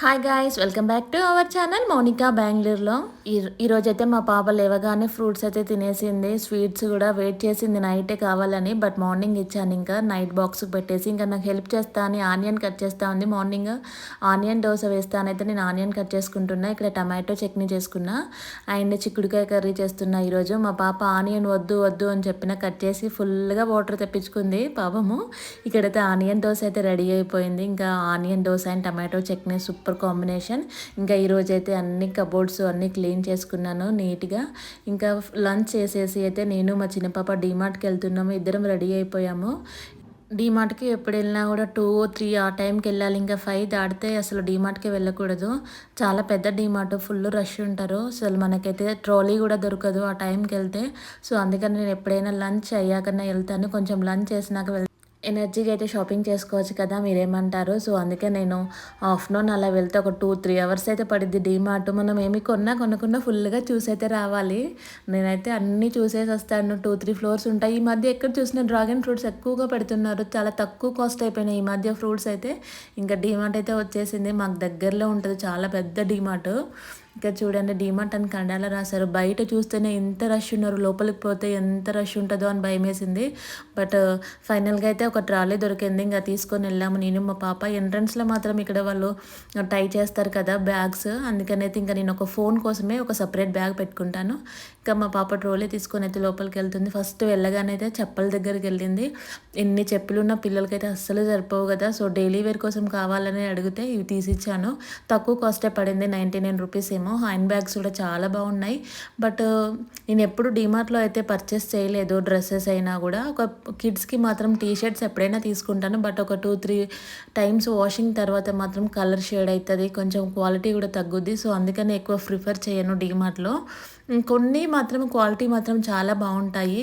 Hi guys welcome back to our channel Mounika బెంగళూరులో ఈ ఈరోజైతే మా పాప లేవగానే ఫ్రూట్స్ అయితే తినేసింది. స్వీట్స్ కూడా వెయిట్ చేసింది. నైటే కావాలని బట్ మార్నింగ్ ఇచ్చాను ఇంకా. నైట్ బాక్స్ పెట్టేసి ఇంకా నాకు హెల్ప్ చేస్తా అని ఆనియన్ కట్ చేస్తా ఉంది. మార్నింగ్ ఆనియన్ దోశ వేస్తానైతే నేను ఆనియన్ కట్ చేసుకుంటున్నా. ఇక్కడ టమాటో చట్నీ చేసుకున్నా. అండ్ చిక్కుడుకాయ కర్రీ చేస్తున్నా ఈరోజు. మా పాప ఆనియన్ వద్దు వద్దు అని చెప్పిన కట్ చేసి ఫుల్గా వాటర్ తెప్పించుకుంది పాపము. ఇక్కడైతే ఆనియన్ దోశ అయితే రెడీ అయిపోయింది. ఇంకా onion dosa and tomato chutney super super combination. ఇంకా ఈరోజు అయితే అన్ని కబోర్డ్స్ అన్నీ క్లీన్ చేసుకున్నాను నీట్గా. ఇంకా లంచ్ చేసేసి అయితే నేను మా చిన్నపాప డిమార్ట్కి వెళ్తున్నాము. ఇద్దరం రెడీ అయిపోయాము. డీమార్ట్కి ఎప్పుడు వెళ్ళినా కూడా టూ త్రీ ఆ టైంకి వెళ్ళాలి. ఇంకా ఫైవ్ దాటితే అసలు డీమార్ట్కి వెళ్ళకూడదు. చాలా పెద్ద డీమార్ట్ ఫుల్ రష్ ఉంటారు. అసలు మనకైతే ట్రాలీ కూడా దొరకదు ఆ టైంకి వెళ్తే. సో అందుకని నేను ఎప్పుడైనా లంచ్ అయ్యాకన్నా వెళ్తాను. కొంచెం లంచ్ చేసినాక వెళ్తాను. ఎనర్జీగా అయితే షాపింగ్ చేసుకోవచ్చు కదా మీరేమంటారు? సో అందుకే నేను ఆఫ్టర్నూన్ అలా వెళ్తే ఒక టూ త్రీ అవర్స్ అయితే పడిద్ది డీమార్ట్. మనం ఏమి కొన్నా కొనకుండా ఫుల్గా చూసైతే రావాలి. నేనైతే అన్నీ చూసేసి వస్తాను. టూ త్రీ ఫ్లోర్స్ ఉంటాయి. ఈ మధ్య ఎక్కడ చూసినా డ్రాగన్ ఫ్రూట్స్ ఎక్కువగా పెడుతున్నారు. చాలా తక్కువ కాస్ట్ అయిపోయినాయి ఈ మధ్య ఫ్రూట్స్ అయితే. ఇంకా డీమార్ట్ అయితే వచ్చేసింది. మాకు దగ్గరలో ఉంటుంది. చాలా పెద్ద డీమార్ట్. ఇంకా చూడండి డిమార్ట్ అని కన్నడలో రాశారు. బయట చూస్తేనే ఎంత రష్ ఉన్నారు లోపలికి పోతే ఎంత రష్ ఉంటుందో అని భయం వేసింది. బట్ uh, ఫైనల్గా అయితే ఒక ట్రాలీ దొరికింది. ఇంకా తీసుకొని వెళ్ళాము. నేను మా పాప ఎంట్రన్స్లో మాత్రం ఇక్కడ వాళ్ళు uh, టై చేస్తారు కదా బ్యాగ్స్. అందుకనైతే ఇంకా నేను ఒక ఫోన్ కోసమే ఒక సపరేట్ బ్యాగ్ పెట్టుకుంటాను. ఇంకా మా పాప ట్రోలీ తీసుకొని అయితే లోపలికి వెళ్తుంది. ఫస్ట్ వెళ్ళగానే అయితే చెప్పల దగ్గరికి వెళ్ళింది. ఎన్ని చెప్పులు ఉన్న పిల్లలకైతే అస్సలు సరిపోవు కదా. సో డైలీ వేర్ కోసం కావాలని అడిగితే ఇవి తీసిచ్చాను. తక్కువ కాస్టే పడింది నైంటీ నైన్ రూపీస్ ఏమో. హ్యాండ్ బ్యాగ్స్ కూడా చాలా బాగున్నాయి. బట్ నేను ఎప్పుడు డిమార్ట్లో అయితే పర్చేస్ చేయలేదు డ్రెస్సెస్ అయినా కూడా. ఒక కిడ్స్కి మాత్రం టీ షర్ట్స్ ఎప్పుడైనా తీసుకుంటాను. బట్ ఒక టూ త్రీ టైమ్స్ వాషింగ్ తర్వాత మాత్రం కలర్ షేడ్ అవుతుంది కొంచెం క్వాలిటీ కూడా తగ్గుద్ది. సో అందుకని ఎక్కువ ప్రిఫర్ చేయను డిమార్ట్లో కొన్ని మాత్రం క్వాలిటీ మాత్రం చాలా బాగుంటాయి.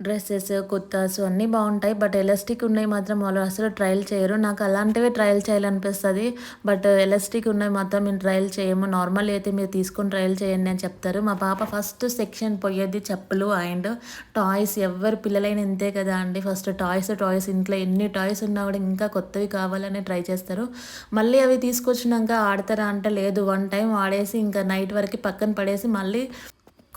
డ్రెస్సెస్ కుర్తాస్ అన్నీ బాగుంటాయి. బట్ ఎలాస్టిక్ ఉన్నాయి మాత్రం వాళ్ళు అసలు ట్రయల్ చేయరు. నాకు అలాంటివే ట్రయల్ చేయాలనిపిస్తుంది. బట్ ఎలాస్టిక్ ఉన్నాయి మాత్రం మేము ట్రయల్ చేయము. నార్మల్ అయితే మీరు తీసుకొని ట్రయల్ చేయండి అని చెప్తారు. మా పాప ఫస్ట్ సెక్షన్ పోయేది చెప్పులు అండ్ టాయ్స్. ఎవరు పిల్లలైన ఇంతే కదా అండి. ఫస్ట్ టాయ్స్ టాయ్స్ ఇంట్లో ఎన్ని టాయ్స్ ఉన్నా కూడా ఇంకా కొత్తవి కావాలని ట్రై చేస్తారు. మళ్ళీ అవి తీసుకొచ్చినాక ఆడతారా అంటే లేదు. వన్ టైం ఆడేసి ఇంకా నైట్ వరకు పక్కన పడేసి మళ్ళీ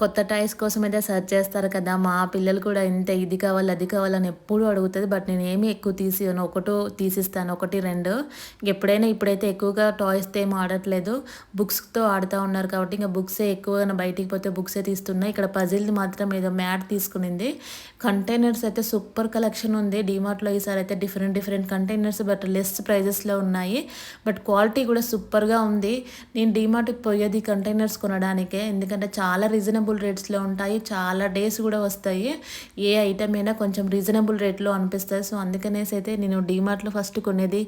కొత్త టాయ్స్ కోసం అయితే సెర్చ్ చేస్తారు కదా. మా పిల్లలు కూడా ఇంత ఇది కావాలి అది కావాలని ఎప్పుడు అడుగుతుంది. బట్ నేను ఏమి ఎక్కువ తీసియను. ఒకటో తీసిస్తాను ఒకటి రెండు. ఎప్పుడైనా ఇప్పుడైతే ఎక్కువగా టాయ్స్తో ఏం ఆడట్లేదు. బుక్స్తో ఆడుతూ ఉన్నారు కాబట్టి ఇంకా బుక్సే ఎక్కువగా బయటికి పోతే బుక్సే తీస్తున్నాయి ఇక్కడ పజిల్ది మాత్రం ఏదో మ్యాట్ తీసుకునింది. కంటైనర్స్ అయితే సూపర్ కలెక్షన్ ఉంది. డిమార్ట్లో ఈసారి అయితే different different containers but less ప్రైజెస్లో ఉన్నాయి. బట్ క్వాలిటీ కూడా సూపర్గా ఉంది. నేను డిమార్ట్కి పోయేది కంటైనర్స్ కొనడానికే. ఎందుకంటే చాలా రీజనబుల్ రీజనబుల్ రేట్స్లో ఉంటాయి. చాలా డేస్ కూడా వస్తాయి. ఏ ఐటమ్ అయినా కొంచెం రీజనబుల్ రేట్లో అనిపిస్తుంది సో అందుకనేసి అయితే నేను డీమార్ట్లో ఫస్ట్ కొనేది.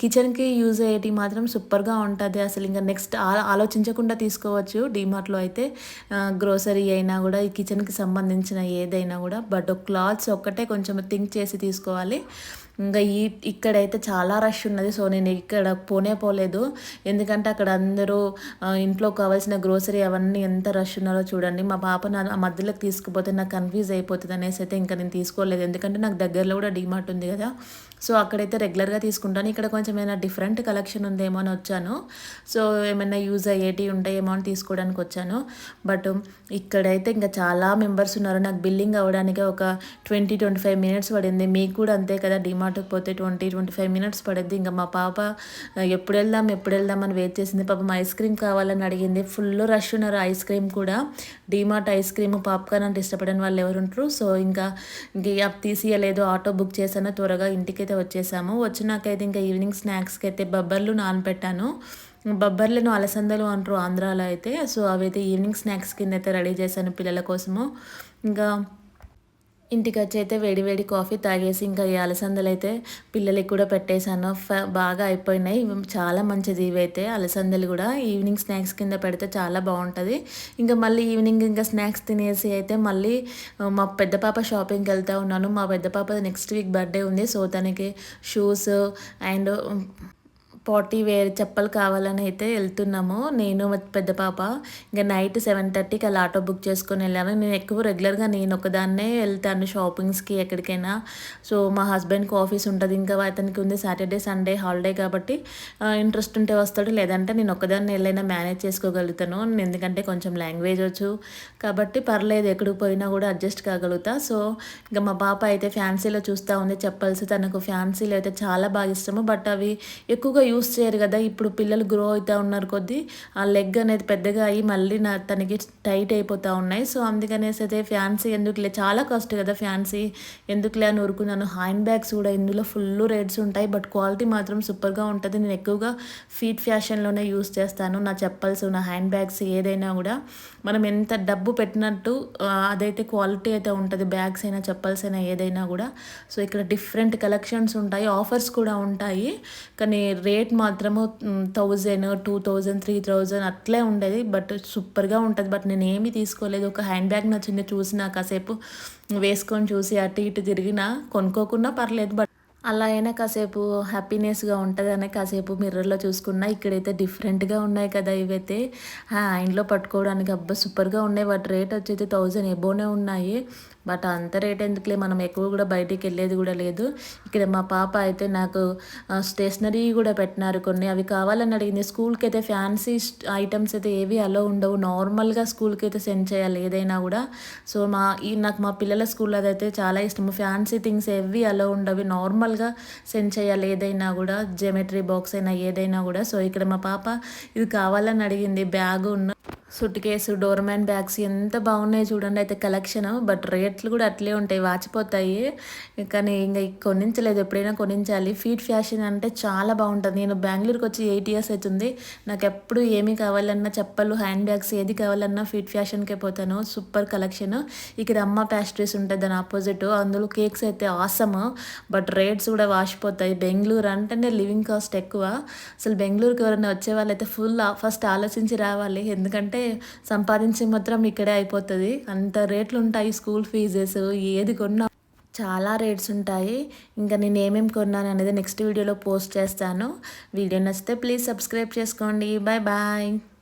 కిచెన్కి యూజ్ అయ్యేటి మాత్రం సూపర్గా ఉంటుంది. అసలు ఇంకా నెక్స్ట్ ఆలోచించకుండా తీసుకోవచ్చు డీమార్ట్లో అయితే. గ్రోసరీ అయినా కూడా ఈ కిచెన్కి సంబంధించిన ఏదైనా కూడా. బట్ క్లాత్స్ ఒక్కటే కొంచెం థింక్ చేసి తీసుకోవాలి. ఇంకా ఈ ఇక్కడైతే చాలా రష్ ఉన్నది. సో నేను ఇక్కడ పోనే పోలేదు. ఎందుకంటే అక్కడ అందరూ ఇంట్లో కావాల్సిన గ్రోసరీ అవన్నీ ఎంత రష్ ఉన్నారో చూడండి మా పాప నా మధ్యలోకి తీసుకుపోతే నాకు కన్ఫ్యూజ్ అయిపోతుంది అనేసి అయితే ఇంకా నేను తీసుకోలేదు. ఎందుకంటే నాకు దగ్గరలో కూడా డిమార్ట్ ఉంది కదా. సో అక్కడైతే రెగ్యులర్గా తీసుకుంటాను. ఇక్కడ కొంచెం ఏమైనా డిఫరెంట్ కలెక్షన్ ఉందేమో అని వచ్చాను. సో ఏమైనా యూజ్ అయ్యేటివి ఉంటాయేమో అని తీసుకోవడానికి వచ్చాను. బట్ ఇక్కడైతే ఇంకా చాలా మెంబర్స్ ఉన్నారు. నాకు బిల్లింగ్ అవ్వడానికి ఒక ట్వంటీ ట్వంటీ ఫైవ్ మినిట్స్ పడింది. మీకు కూడా అంతే కదా డిమార్ట్కి పోతే ట్వంటీ ట్వంటీ ఫైవ్ మినిట్స్ పడింది ఇంకా మా పాప ఎప్పుడు వెళ్దాం ఎప్పుడు వెళ్దాం అని వెయిట్ చేసింది. పాపం ఐస్ క్రీమ్ కావాలని అడిగింది. ఫుల్ రష్ ఉన్నారు ఐస్ క్రీమ్ కూడా. డీమార్ట్ ఐస్ క్రీమ్ పాప్కార్న్ అంటే ఇష్టపడని వాళ్ళు ఎవరు ఉంటారు. సో ఇంకా ఇంక తీసియలేదు ఆటో బుక్ చేశాను త్వరగా ఇంటికైతే వచ్చేసాము. వచ్చినాకైతే ఇంకా ఈవినింగ్ స్నాక్స్కి అయితే బబ్బర్లు నానపెట్టాను. బొబ్బర్లను అలసందలు అంటారు ఆంధ్రాలో అయితే. సో అవైతే ఈవినింగ్ స్నాక్స్ కింద అయితే రెడీ చేశాను పిల్లల కోసము. ఇంకా ఇంటికి వచ్చి అయితే వేడి వేడి కాఫీ తాగేసి ఇంకా ఈ అలసందలు అయితే పిల్లలకి కూడా పెట్టేశాను. బాగా అయిపోయినాయి. చాలా మంచిది ఇవైతే. అలసందలు కూడా ఈవినింగ్ స్నాక్స్ కింద పెడితే చాలా బాగుంటుంది. ఇంకా మళ్ళీ ఈవినింగ్ ఇంకా స్నాక్స్ తినేసి అయితే మళ్ళీ మా పెద్ద పాప షాపింగ్కి వెళ్తూ ఉన్నాను. మా పెద్ద పాప నెక్స్ట్ వీక్ బర్త్డే ఉంది. సో తనకి షూస్ అండ్ పార్టీ వేర్ చెప్పలు కావాలని అయితే వెళ్తున్నాము. నేను పెద్ద పాప ఇంకా నైట్ సెవెన్ థర్టీకి అలా ఆటో బుక్ చేసుకొని వెళ్ళాను నేను ఎక్కువ రెగ్యులర్గా నేను ఒకదాన్నే వెళ్తాను షాపింగ్స్కి ఎక్కడికైనా. సో మా హస్బెండ్కి ఆఫీస్ ఉంటుంది ఇంకా అతనికి ఉంది సాటర్డే సండే హాలిడే కాబట్టి ఇంట్రెస్ట్ ఉంటే వస్తాడు. లేదంటే నేను ఒకదాన్ని వెళ్ళైనా మేనేజ్ చేసుకోగలుగుతాను. ఎందుకంటే కొంచెం లాంగ్వేజ్ వచ్చు. కాబట్టి పర్లేదు ఎక్కడికి పోయినా కూడా అడ్జస్ట్ కాగలుగుతా. సో ఇంకా మా పాప అయితే ఫ్యాన్సీలో చూస్తూ ఉంది. చెప్పల్సి తనకు ఫ్యాన్సీలో అయితే చాలా బాగా ఇష్టము. బట్ అవి ఎక్కువగా యూస్ చేయరు కదా. ఇప్పుడు పిల్లలు గ్రో అవుతూ ఉన్నారు కొద్దీ ఆ లెగ్ అనేది పెద్దగా అయ్యి మళ్ళీ నా తనకి టైట్ అయిపోతూ ఉన్నాయి. సో అందుకనేసి అయితే ఫ్యాన్సీ ఎందుకులే? చాలా కాస్ట్ కదా ఫ్యాన్సీ ఎందుకులే అని ఊరుకున్నాను. హ్యాండ్ బ్యాగ్స్ కూడా ఇందులో ఫుల్ రేట్స్ ఉంటాయి. బట్ క్వాలిటీ మాత్రం సూపర్గా ఉంటుంది. నేను ఎక్కువగా ఫీట్ ఫ్యాషన్లోనే యూస్ చేస్తాను. నా చెప్పల్స్ నా హ్యాండ్ బ్యాగ్స్ ఏదైనా కూడా. మనం ఎంత డబ్బు పెట్టినట్టు అదైతే క్వాలిటీ అయితే ఉంటుంది. బ్యాగ్స్ అయినా చెప్పల్స్ అయినా ఏదైనా కూడా. సో ఇక్కడ డిఫరెంట్ కలెక్షన్స్ ఉంటాయి. ఆఫర్స్ కూడా ఉంటాయి. కానీ రేట్ రేట్ మాత్రము thousand two thousand three thousand అట్లే ఉండేది. బట్ సూపర్గా ఉంటుంది. బట్ నేను ఏమీ తీసుకోలేదు. ఒక హ్యాండ్ బ్యాగ్ నచ్చింది చూసిన కాసేపు వేసుకొని చూసి అటు ఇటు తిరిగినా కొనుక్కోకుండా పర్లేదు. బట్ అలా అయినా కాసేపు హ్యాపీనెస్గా ఉంటుందని కాసేపు మిర్రర్లో చూసుకున్నా ఇక్కడైతే డిఫరెంట్గా ఉన్నాయి కదా ఇవైతే. ఇంట్లో పట్టుకోవడానికి అబ్బా సూపర్గా ఉన్నాయి. వాటి రేట్ వచ్చేది థౌజండ్ ఎబోనే ఉన్నాయి. బట్ అంత రేట్ ఎందుకులే? మనం ఎక్కువ కూడా బయటికి వెళ్ళేది కూడా లేదు. ఇక్కడ మా పాప అయితే నాకు స్టేషనరీ కూడా పెట్టినారు కొన్ని. అవి కావాలని అడిగింది. స్కూల్కి అయితే ఫ్యాన్సీ ఐటమ్స్ అయితే ఏవి అలో ఉండవు. నార్మల్గా స్కూల్కి అయితే సెండ్ చేయాలి ఏదైనా కూడా. సో మా ఈ నాకు మా పిల్లల స్కూల్లో అదైతే చాలా ఇష్టం ఫ్యాన్సీ థింగ్స్ ఏవి అలో ఉండవు. నార్మల్గా సెండ్ చేయాలి ఏదైనా కూడా. జెమెట్రీ బాక్స్ అయినా ఏదైనా కూడా. సో ఇక్కడ మా పాప ఇది కావాలని అడిగింది. బ్యాగ్ ఉన్న సుట్ కేసు డోర్మ్యాన్ బ్యాగ్స్ ఎంత బాగున్నాయి చూడండి. అయితే కలెక్షన్ బట్ రేట్లు కూడా అట్లే ఉంటాయి. వాచిపోతాయి. కానీ ఇంకా కొనించలేదు. ఎప్పుడైనా కొనించాలి. ఫీట్ ఫ్యాషన్ అంటే చాలా బాగుంటుంది. నేను బెంగళూరుకి వచ్చి ఎయిట్ ఇయర్స్ అవుతుంది. నాకు ఎప్పుడు ఏమి కావాలన్నా చెప్పలు హ్యాండ్ బ్యాగ్స్ ఏది కావాలన్నా ఫీట్ ఫ్యాషన్కే పోతాను. Super collection. ఇక్కడ అమ్మ ప్యాస్ట్రీస్ ఉంటుంది దాని ఆపోజిట్. అందులో కేక్స్ అయితే ఆసమ్. బట్ రేట్స్ కూడా వాచిపోతాయి. బెంగళూరు అంటేనే లివింగ్ కాస్ట్ ఎక్కువ. అసలు బెంగళూరుకి ఎవరైనా వచ్చే వాళ్ళైతే ఫుల్ ఫస్ట్ ఆలోచించి రావాలి. ఎందుకంటే సంపాదించి మాత్రం ఇక్కడే అయిపోతుంది. అంత రేట్లు ఉంటాయి స్కూల్ ఫీజెస్ ఏది కొన్నా. చాలా రేట్స్ ఉంటాయి. ఇంకా నేను ఏమేమి కొన్నాను అనేది నెక్స్ట్ వీడియోలో పోస్ట్ చేస్తాను. వీడియో నచ్చితే ప్లీజ్ సబ్స్క్రైబ్ చేసుకోండి. Bye bye.